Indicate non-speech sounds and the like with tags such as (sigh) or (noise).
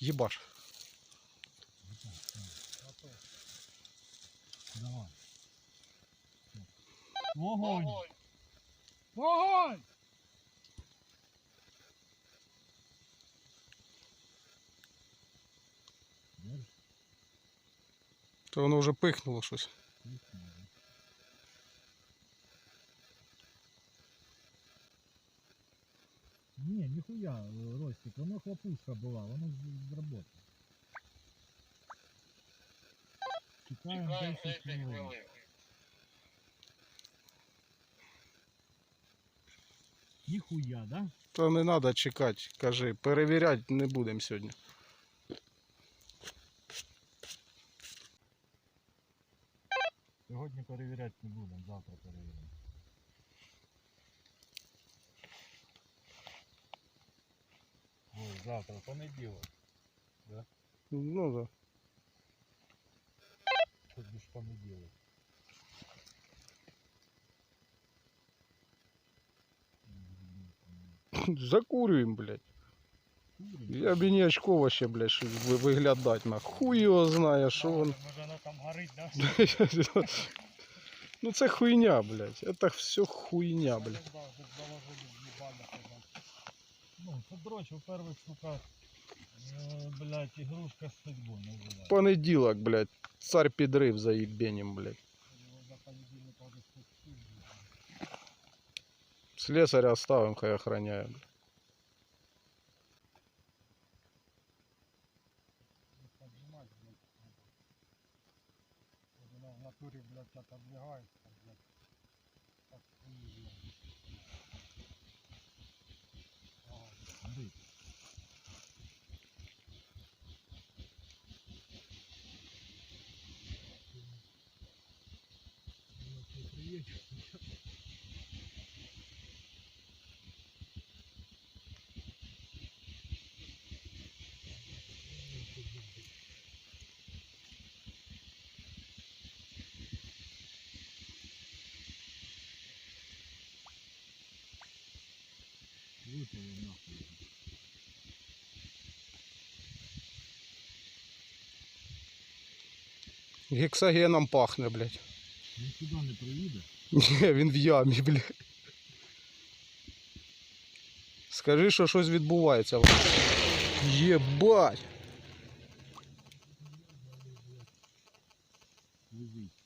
Єбаш. Давай. Вогонь! Вогонь! То воно вже пихнуло щось. тихо. Ні, ніхуя, е, Ростик, воно хлопушка була, воно з- зработало. Чекаємо 10 хвилин. Ніхуя, да? Та не треба чекати, кажи, перевіряти не будемо сьогодні. Сьогодні перевіряти не будемо, завтра перевіримо. завтра, понеділок. Ну да. Хоч би ж понеділок. (coughs) Закурюємо, блядь. Я б і не очково ще, блядь, щось ви- виглядати на. Хуй його знає, що він. Може воно там горить, да? (laughs) Ну це хуйня, блядь. Это все хуйня, блядь. Ну, це дрочь, у перших штуках, е, блядь, ігрушка з судьбою називається. Понеділок, блядь. Царь підрив за їбенем, блядь. Слесаря оставим, хай охраняє. блядь. Вона в натурі, блядь, так облягається, блядь. Так Випали нахуй. Гексогеном пахне, блядь. Він сюди не приїде. Ні, він в ямі, бля. Скажи, що щось відбувається. Єбать! Лежить.